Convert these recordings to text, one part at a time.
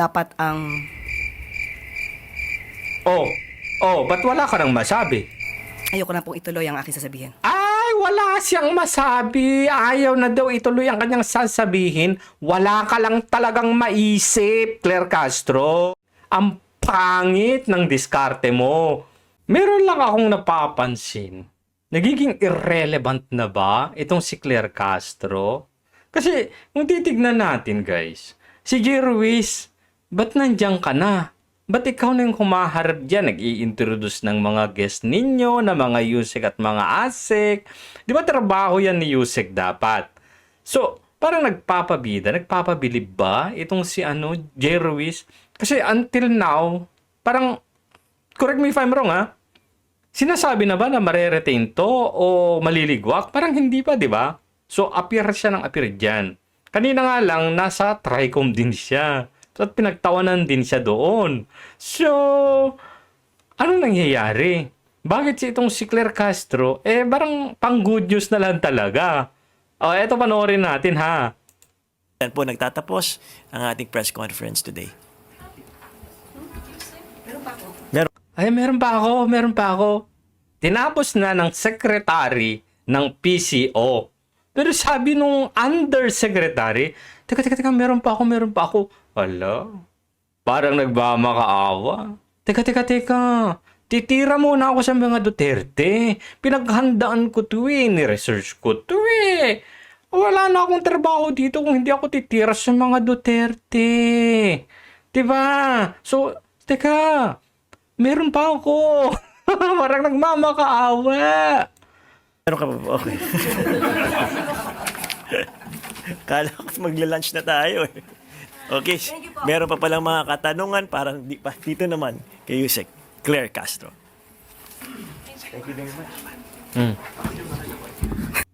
dapat ang... Oh, oh, ba't wala ka nang masabi? Ayoko na pong ituloy ang aking sasabihin. Ay, wala siyang masabi. Ayaw na daw ituloy ang kanyang sasabihin. Wala ka lang talagang maisip, Claire Castro. Ang pangit ng diskarte mo. Meron lang akong napapansin. Nagiging irrelevant na ba itong si Claire Castro? Kasi kung titignan natin guys, si J. Ruiz, ba't nandiyan ka na? Ba't ikaw na yung humaharap dyan? Nag-i-introduce ng mga guest ninyo, na mga Yusek at mga Asik. Di ba trabaho yan ni Yusek dapat? So, parang nagpapabida, nagpapabilib ba itong si ano, J. Ruiz? Kasi until now, parang, correct me if I'm wrong ha, sinasabi na ba na mareretain to o maliligwak? Parang hindi pa, di ba? So, appear siya ng appear dyan. Kanina nga lang, nasa Tricom din siya. At pinagtawanan din siya doon. So, ano nangyayari? Bakit si itong si Claire Castro, eh, parang pang good news na lang talaga. O, eto panoorin natin ha. Yan po nagtatapos ang ating press conference today. Meron Ay, meron pa ako, meron pa ako. Tinapos na ng secretary ng PCO. Pero sabi nung undersecretary, teka, teka, teka, meron pa ako, meron pa ako. Hala, parang nagmamakaawa. Teka, teka, teka. Titira muna ako sa mga Duterte. Pinaghandaan ko to eh. Ni-research ko to eh. Wala na akong trabaho dito kung hindi ako titira sa mga Duterte. Diba? So, teka. Meron pa ako. Parang nagmamakaawa. Meron ka pa ba? Okay. Kala ko magla-lunch na tayo eh. Okay, meron pa palang mga katanungan parang di pa dito naman kay Yusek Claire Castro.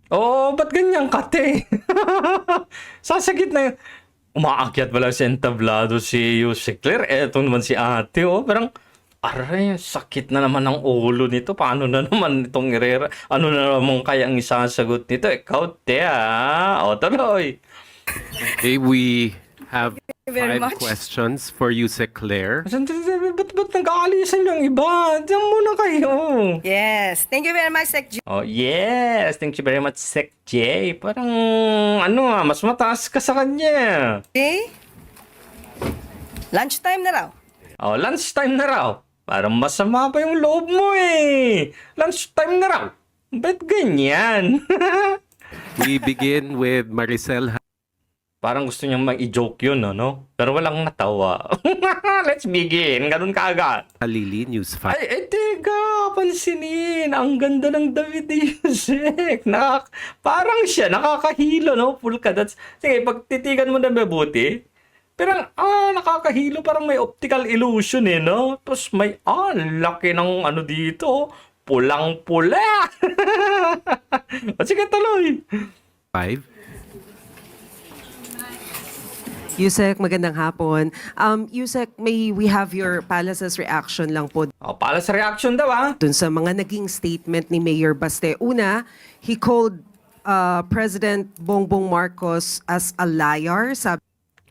Oo, ba't ganyan kate? Sasagit na yun. Umaakyat pala sa entablado si Yusek Claire. Eto naman si ate, oh. Parang, aray, sakit na naman ang ulo nito. Paano na naman itong irera? Ano na naman kaya ang isasagot nito? Ikaw, te, ah. O, tuloy. Okay, we have very five much. questions for you, Sir Claire. Ba't, ba't, nag-aalisan yung iba? Diyan muna kayo. Yes. Thank you very much, Sec G. Oh, yes. Thank you very much, Sec J. Parang, ano ah, mas mataas ka sa kanya. Okay? Lunchtime na raw. Oh, lunchtime na raw. Parang masama pa yung loob mo eh. Lunchtime na raw. Ba't ganyan? We begin with Maricel Parang gusto niyang mag-i-joke yun, no? no? Pero walang natawa. Let's begin. Ganun kaagad. Halili, News 5. Ay, eh, teka, pansinin. Ang ganda ng David Yusek. Nakak parang siya, nakakahilo, no? Full ka. That's, sige, pag titigan mo na mabuti, pero ah, nakakahilo, parang may optical illusion eh, no? Tapos may, ah, laki ng ano dito, pulang-pula. sige, tuloy. 5. Yusek, magandang hapon. Um, Yusek, may we have your palace's reaction lang po O, pala sa reaction daw, ah. dun sa mga naging statement ni Mayor Baste. Una, he called uh, President Bongbong Marcos as a liar. Sabi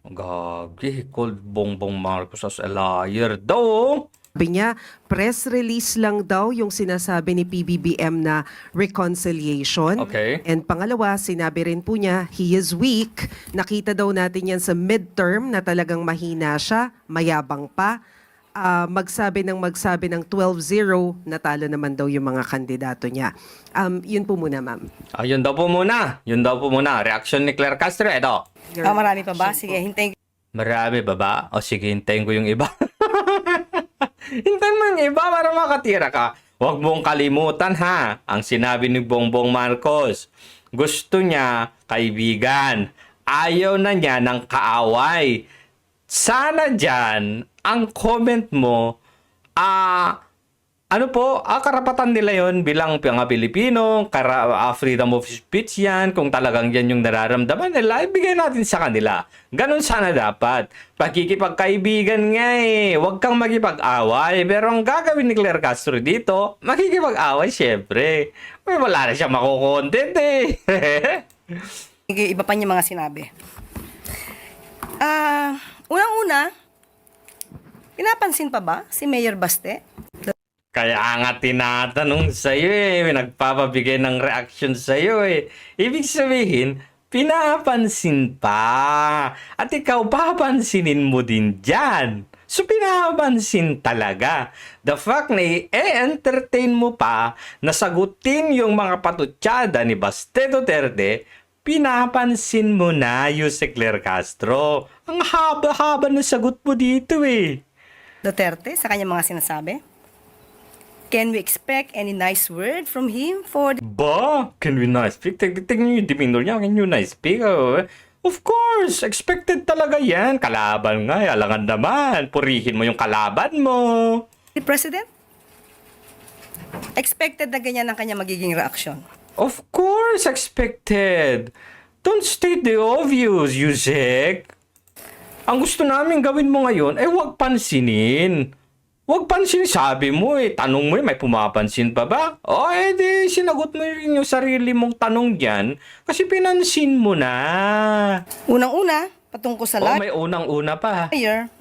Gagi, called Bongbong Marcos as a liar daw. oh. Niya, press release lang daw yung sinasabi ni PBBM na reconciliation. Okay. And pangalawa, sinabi rin po niya, he is weak. Nakita daw natin yan sa midterm na talagang mahina siya, mayabang pa. Ah, magsabi ng magsabi ng 12-0, natalo naman daw yung mga kandidato niya. Um, yun po muna, ma'am. Ayun daw po muna. Yun daw po muna. Reaction ni Claire Castro, eto. Your Ah, marami pa ba? Sige, hintayin ko. Marami ba ba? O sige, hintayin ko yung iba. hintayin mo yung iba para makatira ka. Huwag mong kalimutan ha, ang sinabi ni Bongbong Marcos. Gusto niya kaibigan. Ayaw na niya ng kaaway. Sana dyan, ang comment mo, ah, ano po, ah, karapatan nila yon bilang mga Pilipino, kara, ah, freedom of speech yan, kung talagang yan yung nararamdaman nila, ibigay natin sa kanila. Ganon sana dapat. Pagkikipagkaibigan nga eh, huwag kang magipag-away. Pero ang gagawin ni Claire Castro dito, makikipag-away syempre. Well, wala na siya makukontent eh. Iba pa niya mga sinabi. Ah, unang-una, Pinapansin pa ba si Mayor Baste? Kaya nga tinatanong sa'yo eh, nagpapabigay ng reaction sa'yo eh. Ibig sabihin, pinapansin pa. At ikaw, papansinin mo din dyan. So, pinapansin talaga. The fact na i-entertain mo pa na sagutin yung mga patutsada ni Baste Duterte, pinapansin mo na, Yusek Claire Castro. Ang haba-haba ng sagot mo dito eh. Duterte sa kanyang mga sinasabi? Can we expect any nice word from him for the Ba? Can we not speak? Tig- Tignan niyo yung demeanor niya. Can you not speak? Oh, Of course! Expected talaga yan. Kalaban nga. eh. Alangan naman. Purihin mo yung kalaban mo. President? Expected na ganyan ang kanyang magiging reaksyon. Of course, expected. Don't state the obvious, Yusek. Ang gusto namin gawin mo ngayon ay huwag pansinin. Huwag pansinin, sabi mo eh. Tanong mo eh, may pumapansin pa ba? O eh di, sinagot mo rin yung sarili mong tanong dyan kasi pinansin mo na. Unang-una, patungkol sa Oh, liar, may unang-una pa.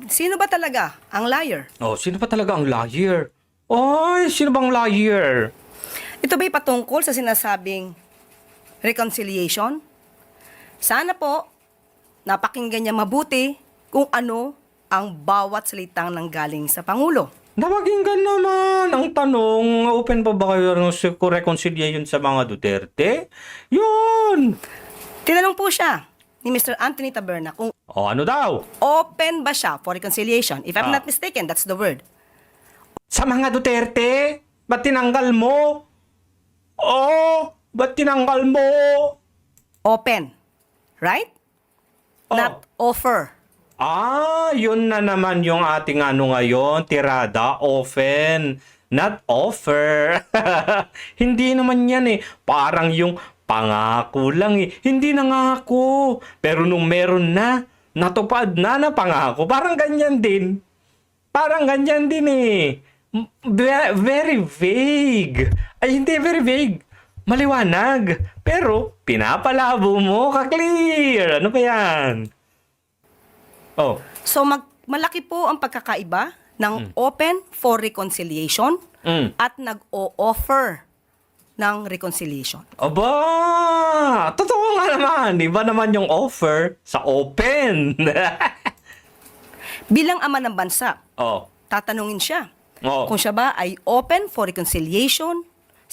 sino ba talaga ang liar? Oh, sino pa talaga ang liar? Oy, sino bang liar? Ito ba'y patungkol sa sinasabing reconciliation? Sana po, napakinggan niya mabuti kung ano ang bawat salitang nanggaling sa Pangulo. Napakinggan naman ang tanong, open pa ba kayo ng reconciliation sa mga Duterte? Yun! Tinanong po siya ni Mr. Anthony Taberna kung O ano daw? open ba siya for reconciliation. If I'm Ah. not mistaken, that's the word. Sa mga Duterte? Ba't tinanggal mo? Oh, ba't tinanggal mo? Open. Right? Oh. Not offer. Ah, yun na naman yung ating ano ngayon, tirada, often, not offer. Hindi naman yan eh. Parang yung pangako lang eh. Hindi nangako. Pero nung meron na, natupad na na pangako. Parang ganyan din. Parang ganyan din eh. Very vague. Ay, hindi very vague. Maliwanag. Pero, pinapalabo mo, ka-clear. Ano ba yan? Oh. So mag malaki po ang pagkakaiba ng open for reconciliation Mm. at nag-o-offer ng reconciliation. Aba! Totoo nga naman. Iba naman yung offer sa open. Bilang ama ng bansa, oh. tatanungin siya Oo. kung siya ba ay open for reconciliation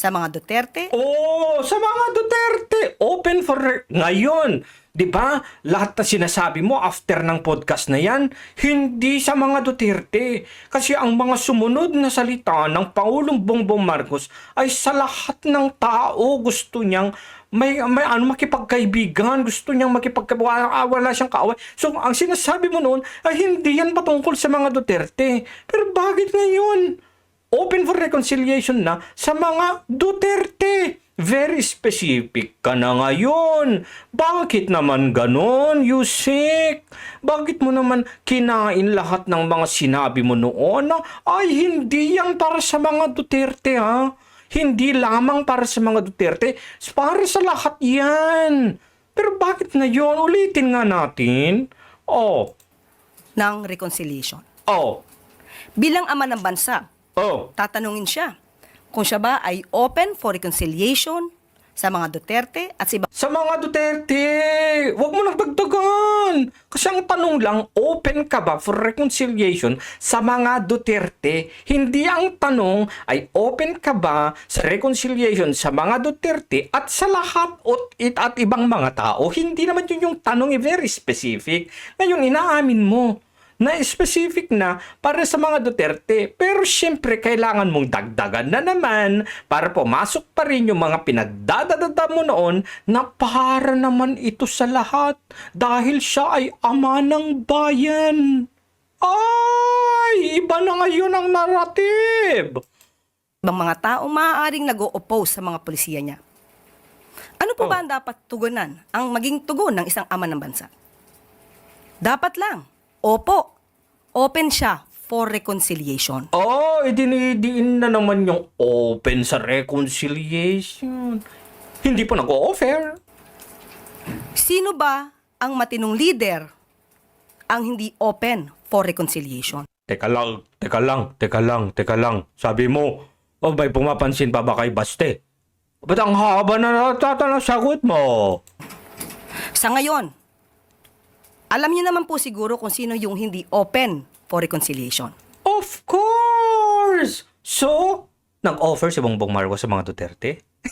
sa mga Duterte Oh, sa mga Duterte, open for ngayon. 'Di ba? Lahat na sinasabi mo after ng podcast na 'yan, hindi sa mga Duterte. Kasi ang mga sumunod na salita ng Pangulong Bongbong Marcos ay sa lahat ng tao gusto niyang may may ano makipagkaibigan, gusto niyang makipagkaibigan, wala siyang kaaway. So ang sinasabi mo noon ay hindi yan patungkol sa mga Duterte. Pero bakit ngayon? Open for reconciliation na sa mga Duterte. Very specific ka na ngayon. Bakit naman ganon, Yusik? Bakit mo naman kinain lahat ng mga sinabi mo noon na ay hindi yan para sa mga Duterte ha? Hindi lamang para sa mga Duterte, para sa lahat yan. Pero bakit ngayon? Ulitin nga natin. Oh, ng reconciliation. oh, Bilang ama ng bansa, oh. tatanungin siya kung siya ba ay open for reconciliation sa mga Duterte at iba Sa mga Duterte, wag mo nang dagdagan. Kasi ang tanong lang, open ka ba for reconciliation sa mga Duterte? Hindi ang tanong ay open ka ba sa reconciliation sa mga Duterte at sa lahat at, it, at ibang mga tao? Hindi naman yun yung tanong, eh, very specific. Ngayon, inaamin mo na specific na para sa mga Duterte. Pero syempre, kailangan mong dagdagan na naman para pumasok pa rin yung mga pinagdadadada mo noon na para naman ito sa lahat dahil siya ay ama ng bayan. Ay, iba na ngayon ang narrative. ibang mga tao maaaring nag-o-oppose sa mga polisiya niya. Ano po Oh. ba ang dapat tugunan, ang maging tugon ng isang ama ng bansa? Dapat lang, opo, open siya for reconciliation. Oh, idinidiin na naman yung open sa reconciliation. Hindi pa nag-o-offer. Sino ba ang matinong leader ang hindi open for reconciliation? Teka lang, teka lang, teka lang, teka lang. Sabi mo, oh, may pumapansin pa ba kay Baste? Ba't ang haba na natatala sagot mo? Sa ngayon, alam niyo naman po siguro kung sino yung hindi open for reconciliation. Of course! So, nag-offer si Bongbong Marcos sa mga Duterte?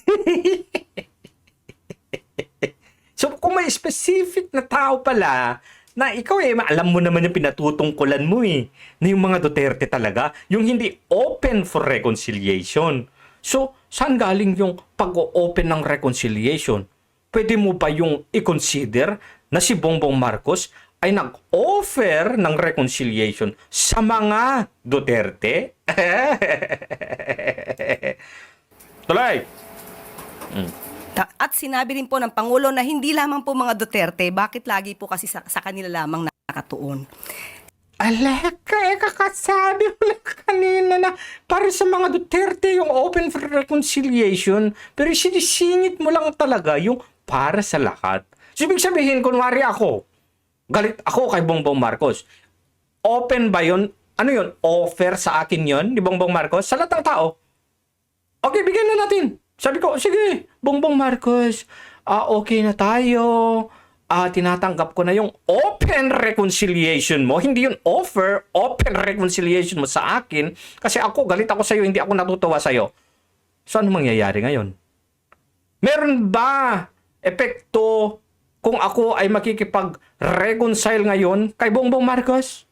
so, kung may specific na tao pala, na ikaw eh, alam mo naman yung pinatutungkulan mo eh, na yung mga Duterte talaga, yung hindi open for reconciliation. So, saan galing yung pag-open ng reconciliation? Pwede mo ba yung i-consider na si Bongbong Marcos ay nag-offer ng reconciliation sa mga Duterte? Tuloy! Ta- At sinabi rin po ng Pangulo na hindi lamang po mga Duterte, bakit lagi po kasi sa, sa kanila lamang nakatuon. Aleka, eh, kakasabi mo lang kanina na para sa mga Duterte yung open for reconciliation, pero sinisingit mo lang talaga yung para sa lahat. So, ibig sabihin, kunwari ako, galit ako kay Bongbong Marcos. Open ba yun? Ano yun? Offer sa akin yun ni Bongbong Marcos sa lahat ng tao? Okay, bigyan na natin. Sabi ko, sige, Bongbong Marcos, ah, okay na tayo. Ah, tinatanggap ko na yung open reconciliation mo. Hindi yung offer, open reconciliation mo sa akin. Kasi ako, galit ako sa'yo, hindi ako natutuwa sa'yo. So, ano mangyayari ngayon? Meron ba epekto kung ako ay makikipag-reconcile ngayon kay Bongbong Marcos?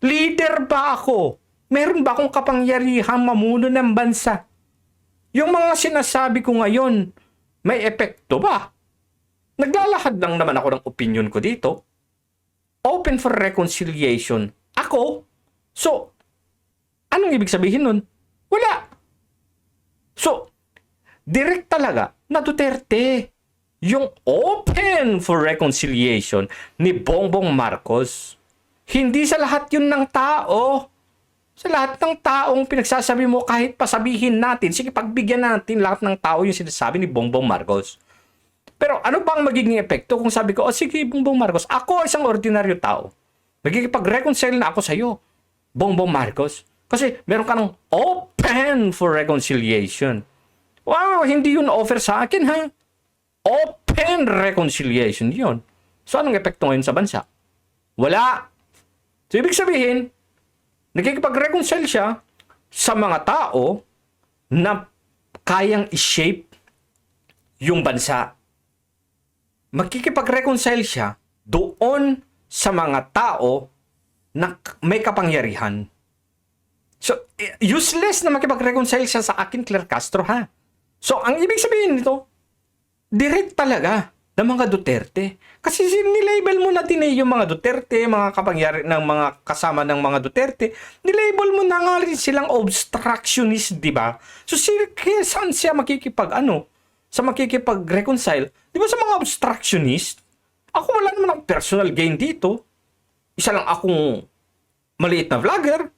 Leader ba ako? Meron ba akong kapangyarihang mamuno ng bansa? Yung mga sinasabi ko ngayon, may epekto ba? Naglalahad lang naman ako ng opinion ko dito. Open for reconciliation. Ako? So, anong ibig sabihin nun? Wala. So, direct talaga na Duterte yung open for reconciliation ni Bongbong Marcos. Hindi sa lahat yun ng tao. Sa lahat ng taong pinagsasabi mo kahit pasabihin natin, sige pagbigyan natin lahat ng tao yung sinasabi ni Bongbong Marcos. Pero ano bang magiging epekto kung sabi ko, oh sige Bongbong Marcos, ako isang ordinaryo tao. Magkikipag-reconcile na ako sa'yo, Bongbong Marcos. Kasi meron ka ng open for reconciliation. Wow, hindi yun offer sa akin ha. Open reconciliation yun. So anong epekto ngayon sa bansa? Wala. So ibig sabihin, nakikipag-reconcile siya sa mga tao na kayang i-shape yung bansa. Magkikipag-reconcile siya doon sa mga tao na may kapangyarihan. So, eh, useless na makipag-reconcile siya sa akin, Claire Castro, ha? So, ang ibig sabihin nito, direct talaga ng mga Duterte. Kasi nilabel mo na din eh yung mga Duterte, mga kapangyari ng mga kasama ng mga Duterte, nilabel mo na nga rin silang obstructionist, di ba? So, si, saan siya makikipag, ano, sa makikipag-reconcile? Di ba sa mga obstructionist? Ako wala naman akong personal gain dito. Isa lang akong maliit na vlogger.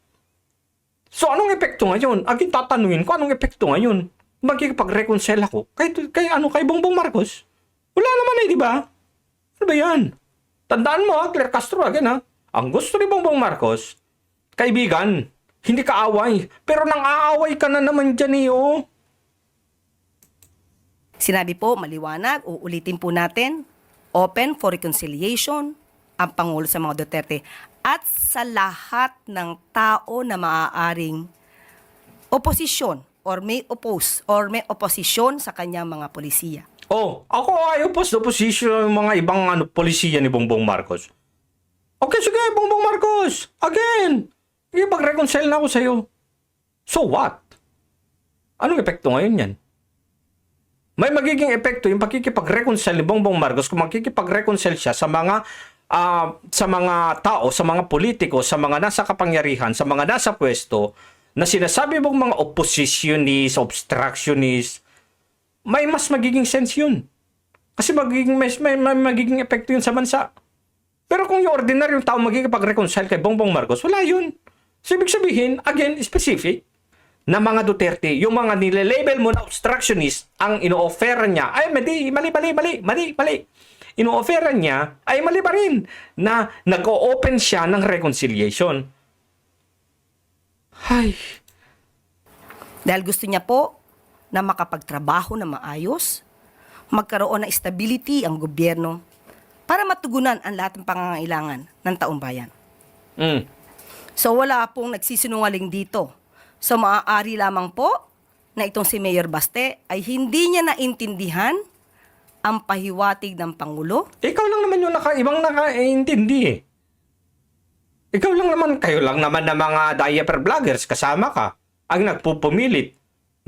So, anong epekto ngayon? Aging tatanungin ko, anong epekto ngayon? Magkikipag-reconcile ako kay, kay, ano, kay Bongbong Marcos? Wala naman eh, di ba? Ano ba yan? Tandaan mo ha, Claire Castro again ha. Ang gusto ni Bongbong Marcos, kaibigan, hindi ka away. Pero nang aaway ka na naman dyan eh, oh. Sinabi po, maliwanag, uulitin po natin, open for reconciliation ang Pangulo sa mga Duterte at sa lahat ng tao na maaaring oposisyon or may oppose or may oposisyon sa kanyang mga polisiya. Oh, ako ayaw po sa opposition ng mga ibang ano, polisiya ni Bongbong Marcos. Okay, sige, Bongbong Marcos. Again. Sige, pag-reconcile na ako sa'yo. So what? Anong epekto ngayon yan? May magiging epekto yung pagkikipag-reconcile ni Bongbong Marcos kung magkikipag-reconcile siya sa mga ah, sa mga tao, sa mga politiko, sa mga nasa kapangyarihan, sa mga nasa pwesto na sinasabi mong mga oppositionist, obstructionist, may mas magiging sense yun. Kasi magiging, may, may, may magiging epekto yun sa bansa. Pero kung yung ordinaryong tao magkikipag-reconcile kay Bongbong Marcos, wala yun. So, ibig sabihin, again, specific, na mga Duterte, yung mga nile-label mo na obstructionist, ang ino-offer niya, ay mali, mali, mali, mali, mali, mali. Ino-offer niya, ay mali pa rin, na nag-o-open siya ng reconciliation. Ay, Dahil gusto niya po na makapagtrabaho na maayos, magkaroon ng stability ang gobyerno para matugunan ang lahat ng pangangailangan ng taong bayan. mm. So wala pong nagsisinungaling dito. So maaari lamang po na itong si Mayor Baste ay hindi niya naintindihan ang pahiwatig ng Pangulo ikaw lang naman yung naka, ibang nakaintindi eh. Ikaw lang naman, kayo lang naman na mga diaper vloggers, kasama ka, ang nagpupumilit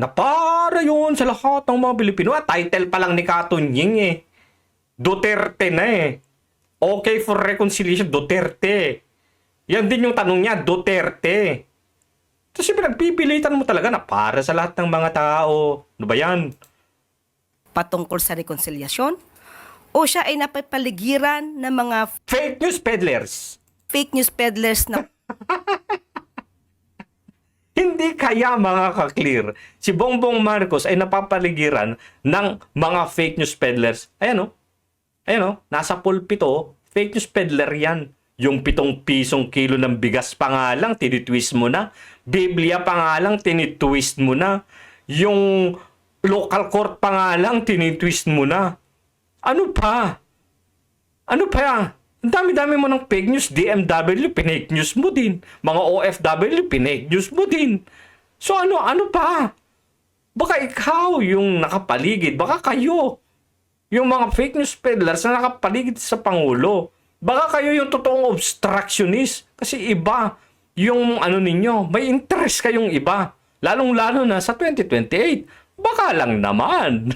na para yun sa lahat ng mga Pilipino. At title pa lang ni Katunying eh. Duterte na eh. Okay for reconciliation, Duterte. Yan din yung tanong niya, Duterte. Tapos yung pinagpipilitan mo talaga na para sa lahat ng mga tao. Ano ba yan? patungkol sa rekonciliasyon o siya ay napapaligiran ng mga Fake news peddlers. Fake news peddlers na Hindi kaya mga ka-clear, si Bongbong Marcos ay napapaligiran ng mga fake news peddlers. Ayan o. Ayan o. Nasa pulpito, fake news peddler yan. Yung pitong pisong kilo ng bigas pa nga lang, tinitwist mo na. Biblia pa nga lang, tinitwist mo na. Yung local court pa nga lang, tinitwist mo na. Ano pa? Ano pa? Ang dami-dami mo ng fake news. DMW, pinake news mo din. Mga OFW, pinake news mo din. So ano, ano pa? Baka ikaw yung nakapaligid. Baka kayo. Yung mga fake news peddlers na nakapaligid sa Pangulo. Baka kayo yung totoong obstructionist. Kasi iba yung ano ninyo. May interest kayong iba. Lalong-lalo na sa 2028. Baka lang naman.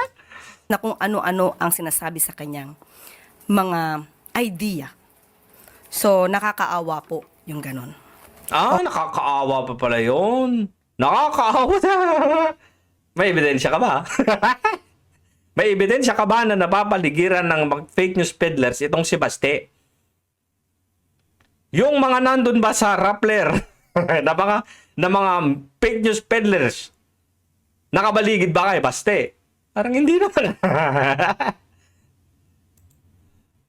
na kung ano-ano ang sinasabi sa kanyang mga idea. So, nakakaawa po yung ganon. Ah, nakakaawa pa pala yun. Nakakaawa na. May ebidensya ka ba? May ebidensya ka ba na napapaligiran ng fake news peddlers itong si Baste? Yung mga nandun ba sa Rappler na mga, na mga fake news peddlers, nakabaligid ba kay Baste? Parang hindi naman.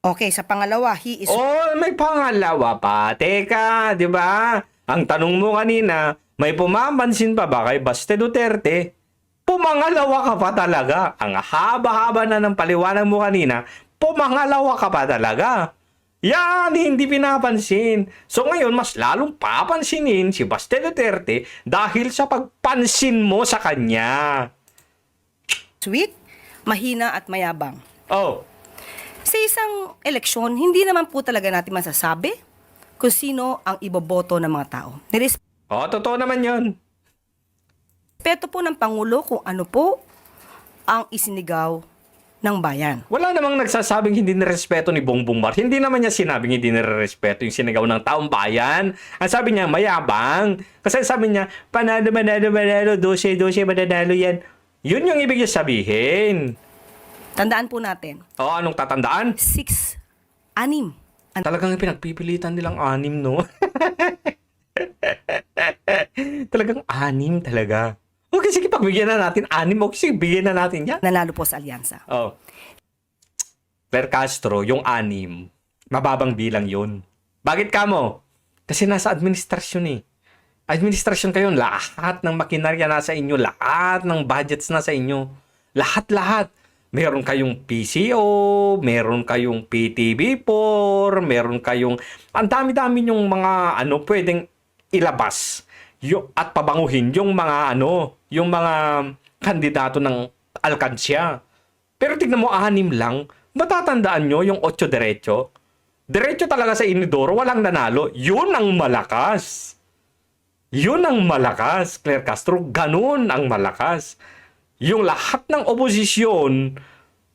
Okay, sa pangalawa, he is Oh, may pangalawa pa. Teka, di ba? Ang tanong mo kanina, may pumapansin pa ba kay Baste Duterte? Pumangalawa ka pa talaga. Ang haba-haba na ng paliwanag mo kanina, pumangalawa ka pa talaga. Yan, hindi pinapansin. So ngayon, mas lalong papansinin si Baste Duterte dahil sa pagpansin mo sa kanya. sweet, mahina at mayabang. Oh, Sa isang eleksyon, hindi naman po talaga natin masasabi kung sino ang iboboto ng mga tao. Nirespeto oh totoo naman yon. po ng Pangulo kung ano po ang isinigaw ng bayan. Wala namang nagsasabing hindi nirespeto ni Bongbong Mar. Hindi naman niya sinabing hindi nirespeto yung sinigaw ng taong bayan. Ang sabi niya, mayabang. Kasi sabi niya, panalo, manalo, manalo, 12, 12, mananalo yan. Yun yung ibig niya sabihin. Tandaan po natin, O, anong tatandaan? six, anim. Ang Talagang pinagpipilitan nilang anim, no? Talagang anim talaga. Okay, sige, pagbigyan na natin anim. Okay, sige, bigyan na natin yan. nanalo po sa alyansa. Oh. Per Castro, yung anim, mababang bilang yun. Bakit ka mo? Kasi nasa administrasyon eh. Administrasyon kayo, lahat ng makinarya nasa inyo, lahat ng budgets nasa inyo. Lahat-lahat. Meron kayong PCO, meron kayong PTB4, meron kayong... Ang dami-dami yung mga ano pwedeng ilabas yung, at pabanguhin yung mga ano, yung mga kandidato ng alkansya. Pero tignan mo, anim lang. Matatandaan nyo yung otso derecho? Derecho talaga sa Inidoro, walang nanalo. Yun ang malakas. Yun ang malakas, Claire Castro. Ganun ang malakas. Yung lahat ng oposisyon,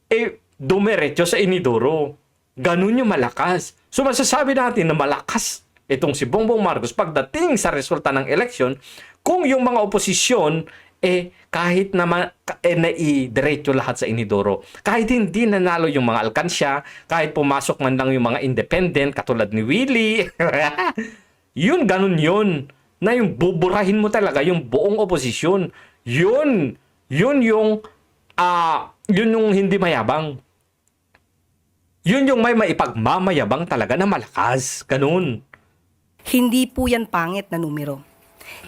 eh, dumiretso sa Inidoro. Ganun yung malakas. So masasabi natin na malakas itong si Bongbong Marcos pagdating sa resulta ng eleksyon kung yung mga oposisyon eh kahit naman eh, naidiretso lahat sa Inidoro. Kahit hindi nanalo yung mga alkansya, kahit pumasok man lang yung mga independent katulad ni Willie. yun, ganun yun. Na yung buburahin mo talaga yung buong oposisyon. Yun, yun yung, ah, yun yung hindi mayabang. Yun yung may maipagmamayabang talaga na malakas. Ganun. Hindi po yan pangit na numero.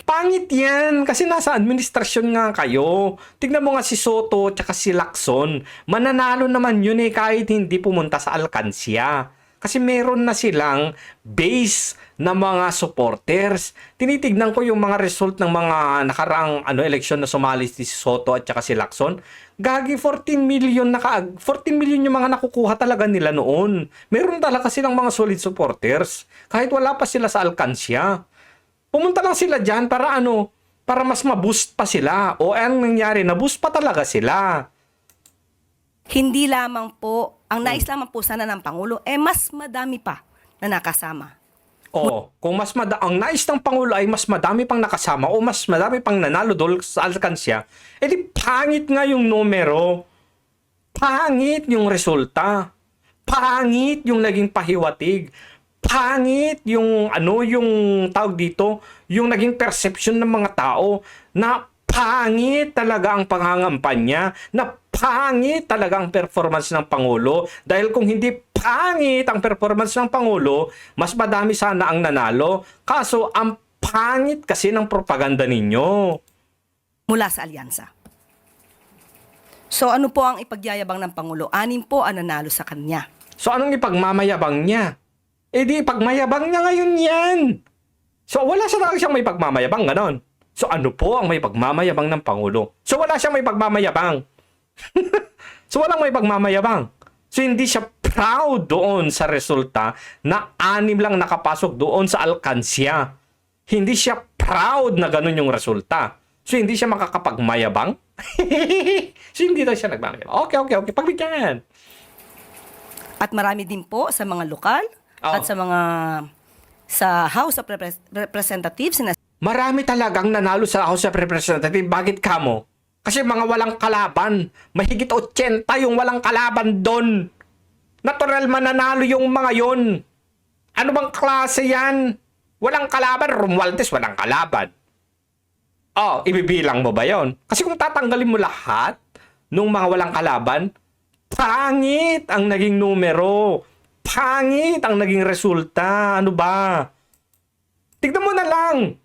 Pangit yan kasi nasa administrasyon nga kayo. Tignan mo nga si Soto tsaka si Lacson. Mananalo naman yun eh kahit hindi pumunta sa alkansya. Kasi meron na silang base na mga supporters. Tinitignan ko yung mga result ng mga nakaraang ano eleksyon na sumali si Soto at tsaka si Lacson. Gagi 14 million na kaag 14 million yung mga nakukuha talaga nila noon. Meron talaga silang mga solid supporters kahit wala pa sila sa alkansya. Pumunta lang sila dyan para ano, para mas ma-boost pa sila. O ang nangyari, na-boost pa talaga sila. Hindi lamang po, ang nais lamang po sana ng Pangulo, eh mas madami pa na nakasama. Oo, kung mas mada ang nais ng Pangulo ay mas madami pang nakasama o mas madami pang nanalo doon sa alkansya, edi pangit nga yung numero. Pangit yung resulta. Pangit yung naging pahiwatig. Pangit yung ano yung tawag dito, yung naging perception ng mga tao na pangit talaga ang pangangampanya, na pangit talaga ang performance ng Pangulo. Dahil kung hindi pangit ang performance ng Pangulo, mas madami sana ang nanalo. Kaso, ang pangit kasi ng propaganda ninyo. mula sa alyansa. So ano po ang ipagyayabang ng Pangulo? Anim po ang nanalo sa kanya. So, anong ipagmamayabang niya? Eh di, ipagmayabang niya ngayon yan. So, wala talaga siyang may pagmamayabang, ganon. So, ano po ang may pagmamayabang ng Pangulo? So, wala siyang may pagmamayabang. so, walang may pagmamayabang. So, hindi siya proud doon sa resulta na anim lang nakapasok doon sa alkansya. Hindi siya proud na ganun yung resulta. So, hindi siya makakapagmayabang? so, hindi daw siya nagmamayabang. Okay, okay, okay. Pagbigyan. At marami din po sa mga lokal Oo. at sa mga sa House of Repres- Representatives na Marami talagang nanalo sa House of Representatives. Bakit kamo? Kasi mga walang kalaban. Mahigit 80 yung walang kalaban doon. Natural mananalo yung mga yon. Ano bang klase yan? Walang kalaban. Romualdez, walang kalaban. Oh, ibibilang mo ba yon? Kasi kung tatanggalin mo lahat nung mga walang kalaban, pangit ang naging numero. Pangit ang naging resulta. Ano ba? Tignan mo na lang.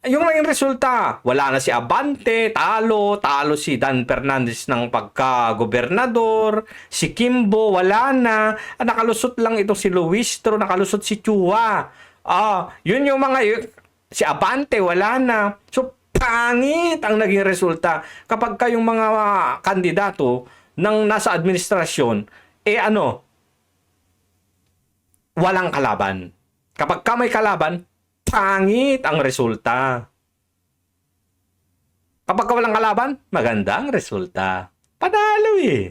Yung naging resulta, wala na si Abante, talo, talo si Dan Fernandez ng pagka-gobernador, si Kimbo, wala na, ah, nakalusot lang ito si Luistro, nakalusot si Chua. Ah, yun yung mga, y- si Abante, wala na. So, pangit ang naging resulta. Kapag kayong mga ah, kandidato ng nasa administrasyon, eh ano, walang kalaban. Kapag ka may kalaban, pangit ang resulta. Kapag ka walang kalaban, maganda ang resulta. Panalo eh.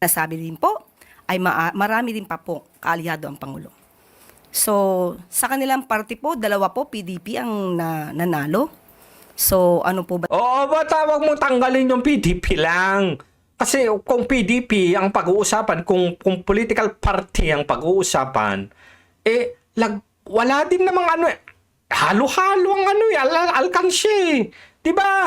nasabi din po ay maa- marami din pa po kaalyado ang Pangulo. So, sa kanilang party po, dalawa po PDP ang na, nanalo. So, ano po ba Oo, ba't tawag mo tanggalin yung PDP lang? Kasi kung PDP ang pag-uusapan, kung, kung political party ang pag-uusapan, eh, lag, wala din namang ano eh. Halo-halo ang ano eh, al alkansya eh. Diba?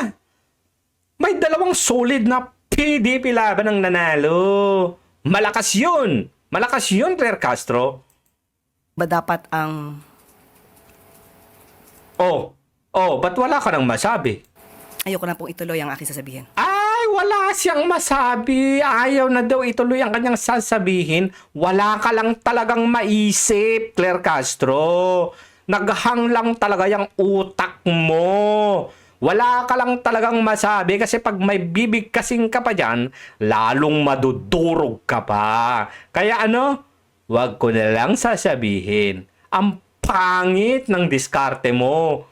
May dalawang solid na PDP laban ang nanalo. Malakas yun. Malakas yun, Claire Castro. ba dapat ang Oh, oh, ba't wala ka nang masabi? ayoko na pong ituloy ang aking sasabihin. Ay, wala siyang masabi. Ayaw na daw ituloy ang kanyang sasabihin. Wala ka lang talagang maisip, Claire Castro. Naghang lang talaga yung utak mo. Wala ka lang talagang masabi kasi pag may bibig kasing ka pa dyan, lalong madudurog ka pa. Kaya ano, wag ko na lang sasabihin. Ang pangit ng diskarte mo.